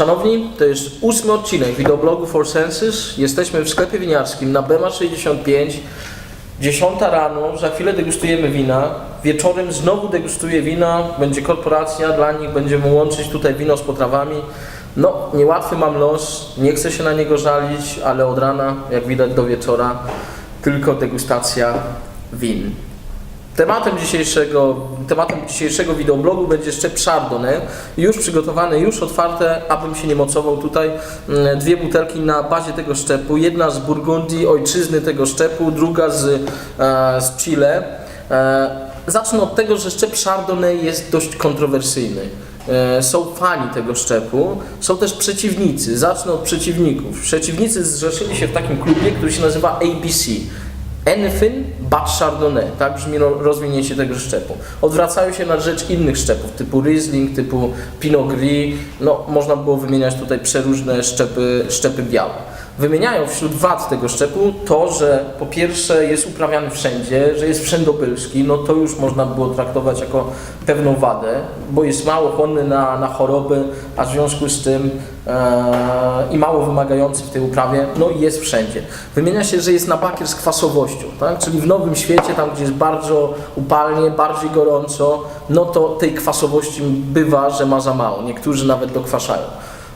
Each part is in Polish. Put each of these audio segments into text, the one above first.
Szanowni, to jest ósmy odcinek wideoblogu For Senses. Jesteśmy w sklepie winiarskim na Bema 65. 10 rano, za chwilę degustujemy wina. Wieczorem znowu degustuję wina. Będzie korporacja, dla nich będziemy łączyć tutaj wino z potrawami. No, niełatwy mam los, nie chcę się na niego żalić, ale od rana, jak widać do wieczora, tylko degustacja win. Tematem dzisiejszego, tematem dzisiejszego wideoblogu będzie szczep Chardonnay. Już przygotowane, już otwarte, abym się nie mocował tutaj. mm, Dwie butelki na bazie tego szczepu. Jedna z Burgundii, ojczyzny tego szczepu, druga z, e, z Chile. E, zacznę od tego, że szczep Chardonnay jest dość kontrowersyjny. E, Są fani tego szczepu, są też przeciwnicy. Zacznę od przeciwników. Przeciwnicy zrzeszyli się w takim klubie, który się nazywa ABC. Anything but Chardonnay, tak brzmi ro- rozwinięcie tego szczepu. Odwracają się na rzecz innych szczepów, typu Riesling, typu Pinot Gris, no można było wymieniać tutaj przeróżne szczepy, szczepy białe. Wymieniają wśród wad tego szczepu to, że po pierwsze jest uprawiany wszędzie, że jest wszędobylski, no to już można było traktować jako pewną wadę, bo jest mało chłonny na, na choroby, a w związku z tym e, i mało wymagający w tej uprawie, no i jest wszędzie. Wymienia się, że jest na bakier z kwasowością, tak? czyli w nowym świecie, tam gdzie jest bardzo upalnie, bardziej gorąco, no to tej kwasowości bywa, że ma za mało. Niektórzy nawet dokwaszają.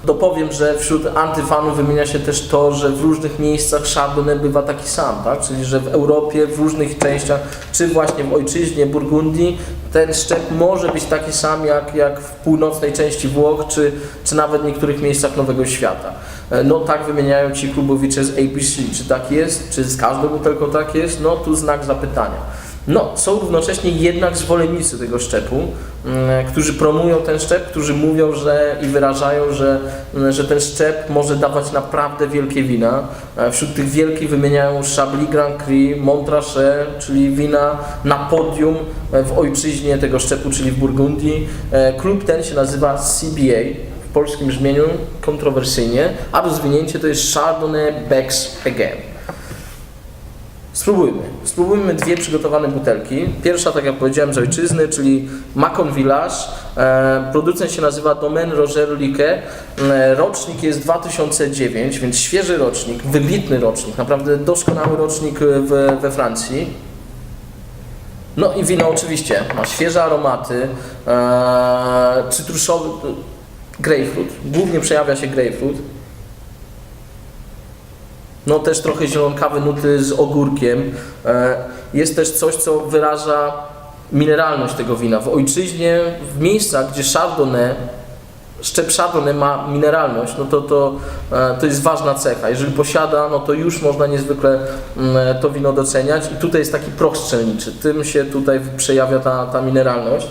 Dopowiem, że wśród antyfanów wymienia się też to, że w różnych miejscach Chardonnay bywa taki sam, tak? czyli że w Europie, w różnych częściach, czy właśnie w ojczyźnie Burgundii, ten szczep może być taki sam jak, jak w północnej części Włoch, czy, czy nawet w niektórych miejscach Nowego Świata. E, No tak wymieniają ci klubowicze z ABC. Czy tak jest? Czy z każdą butelką tak jest? No tu znak zapytania. No, są równocześnie jednak zwolennicy tego szczepu, mm, którzy promują ten szczep, którzy mówią, że i wyrażają, że, mm, że ten szczep może dawać naprawdę wielkie wina. E, Wśród tych wielkich wymieniają Chablis Grand Cru, Montrachet, czyli wina na podium e, w ojczyźnie tego szczepu, czyli w Burgundii. E, Klub ten się nazywa CBA, w polskim brzmieniu kontrowersyjnie, a rozwinięcie to jest Chardonnay Becks Again. Spróbujmy. Spróbujmy dwie przygotowane butelki. Pierwsza, tak jak powiedziałem, z ojczyzny, czyli Macon Village. E, producent się nazywa Domaine Roger Lique. E, rocznik jest 2009, więc świeży rocznik, wybitny rocznik, naprawdę doskonały rocznik w, we Francji. No i wino oczywiście ma świeże aromaty, e, cytrusowy, grapefruit, głównie przejawia się grapefruit. No też trochę zielonkawe nuty z ogórkiem. E, Jest też coś, co wyraża mineralność tego wina. W ojczyźnie, w miejscach, gdzie Chardonnay, szczep Chardonnay ma mineralność, no to, to, e, to jest ważna cecha. Jeżeli posiada, no to już można niezwykle mm, to wino doceniać. I tutaj jest taki proch strzelniczy. Tym się tutaj przejawia ta, ta mineralność.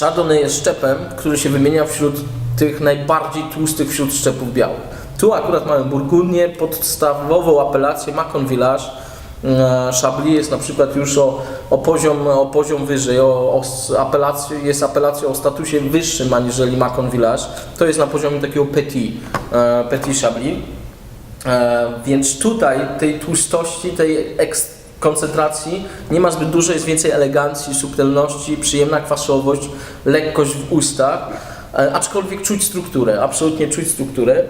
Chardonnay jest szczepem, który się wymienia wśród tych najbardziej tłustych wśród szczepów białych. Tu akurat mamy Burgundię, podstawową apelację Macon Village. E, Chablis jest na przykład już o, o, poziom, o poziom wyżej, o, o apelację, jest apelacją o statusie wyższym aniżeli Macon Village. To jest na poziomie takiego petit, e, petit Chablis. E, więc tutaj tej tłustości, tej eks- koncentracji nie ma zbyt dużo, jest więcej elegancji, subtelności, przyjemna kwasowość, lekkość w ustach, e, aczkolwiek czuć strukturę, absolutnie czuć strukturę.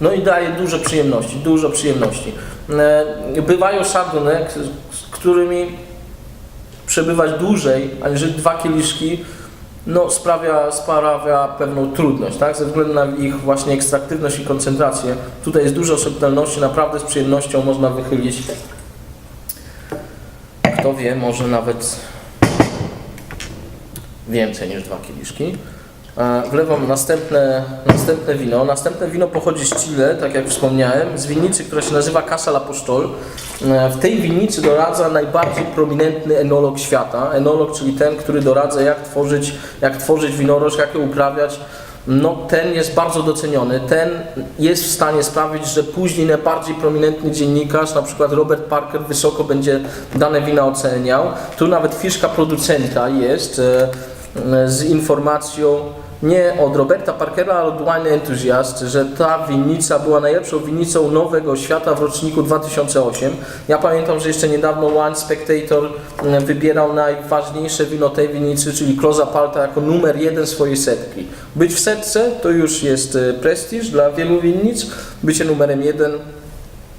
No i daje dużo przyjemności, dużo przyjemności. E, Bywają k- z którymi przebywać dłużej, aniżeli dwa kieliszki, no, sprawia, sprawia pewną trudność, tak? Ze względu na ich właśnie ekstraktywność i koncentrację. Tutaj jest dużo subtelności, naprawdę z przyjemnością można wychylić. Kto wie, może nawet więcej niż dwa kieliszki. Wlewam następne, następne wino. Następne wino pochodzi z Chile, tak jak wspomniałem, z winnicy, która się nazywa Casa La Postol. E, W tej winnicy doradza najbardziej prominentny enolog świata. Enolog, czyli ten, który doradza jak tworzyć, jak tworzyć winorośl, jak je uprawiać. No, ten jest bardzo doceniony. Ten jest w stanie sprawić, że później najbardziej prominentny dziennikarz, na przykład Robert Parker, wysoko będzie dane wina oceniał. Tu nawet fiszka producenta jest e, z informacją, nie od Roberta Parkera, ale od Wine Enthusiast, że ta winnica była najlepszą winnicą nowego świata w roczniku 2008. Ja pamiętam, że jeszcze niedawno Wine Spectator mm, wybierał najważniejsze wino tej winnicy, czyli Kloza Palta jako numer jeden swojej setki. Być w setce to już jest e, prestiż dla wielu winnic, bycie numerem jeden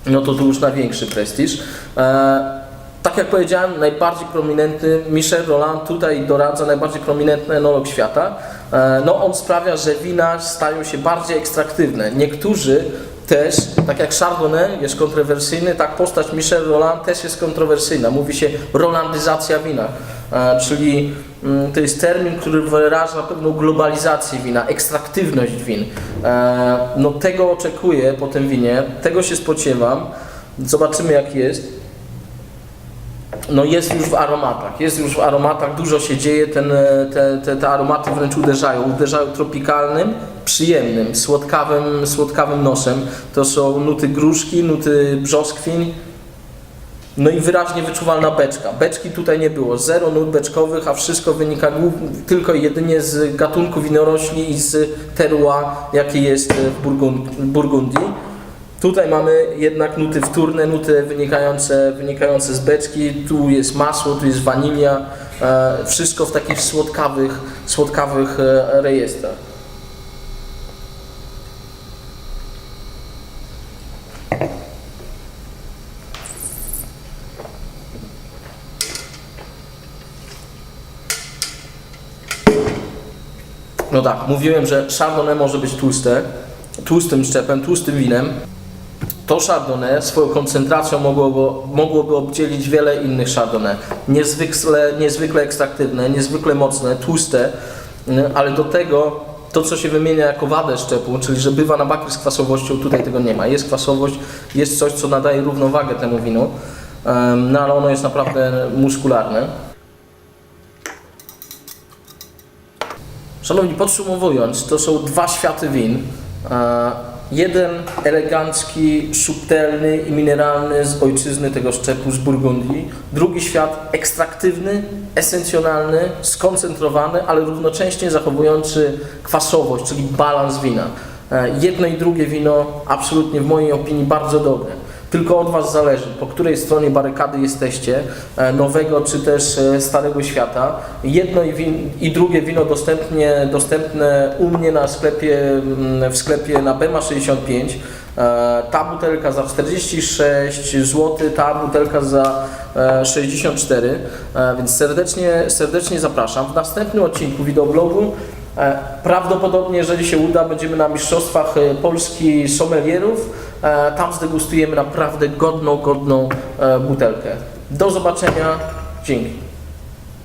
no to tu już największy prestiż. E, tak jak powiedziałem, najbardziej prominentny Michel Roland tutaj doradza najbardziej prominentny enolog świata. E, no on sprawia, że wina stają się bardziej ekstraktywne. Niektórzy też, tak jak Chardonnay jest kontrowersyjny, tak postać Michel Roland też jest kontrowersyjna. Mówi się rolandyzacja wina, e, czyli mm, to jest termin, który wyraża pewną globalizację wina, ekstraktywność win. E, No tego oczekuję po tym winie, tego się spodziewam. Zobaczymy jak jest. No jest już w aromatach, jest już w aromatach, dużo się dzieje, ten, e, te, te, te aromaty wręcz uderzają, uderzają tropikalnym, przyjemnym, słodkawym, słodkawym nosem. To są nuty gruszki, nuty brzoskwin, no i wyraźnie wyczuwalna beczka. Beczki tutaj nie było, zero nut beczkowych, a wszystko wynika tylko i jedynie z gatunku winorośli i z terroir, jaki jest w Burgund- Burgundii. Tutaj mamy jednak nuty wtórne, nuty wynikające, wynikające z beczki, tu jest masło, tu jest wanilia, e, wszystko w takich słodkawych, słodkawych e, rejestrach. No tak, mówiłem, że Chardonnay może być tłuste, tłustym szczepem, tłustym winem. To Chardonnay swoją koncentracją mogłoby, mogłoby obdzielić wiele innych Chardonnay. Niezwykle, niezwykle ekstraktywne, niezwykle mocne, tłuste, y, ale do tego to, co się wymienia jako wadę szczepu, czyli że bywa na bakry z kwasowością, tutaj tego nie ma. Jest kwasowość, jest coś, co nadaje równowagę temu winu, no ale ono jest naprawdę muskularne. Szanowni, podsumowując, to są dwa światy win. Jeden elegancki, subtelny i mineralny z ojczyzny tego szczepu, z Burgundii. Drugi świat ekstraktywny, esencjonalny, skoncentrowany, ale równocześnie zachowujący kwasowość, czyli balans wina. E, Jedno i drugie wino absolutnie w mojej opinii bardzo dobre. Tylko od Was zależy, po której stronie barykady jesteście, e, nowego czy też e, starego świata. Jedno i, win, i drugie wino dostępnie, dostępne u mnie na sklepie, mm, w sklepie na Bema 65. E, Ta butelka za 46 zł, ta butelka za e, 64, E, więc serdecznie, serdecznie zapraszam. W następnym odcinku wideoblogu Prawdopodobnie, jeżeli się uda, będziemy na Mistrzostwach Polski Sommelierów. E, Tam zdegustujemy naprawdę godną, godną e, butelkę. Do zobaczenia. Dzięki.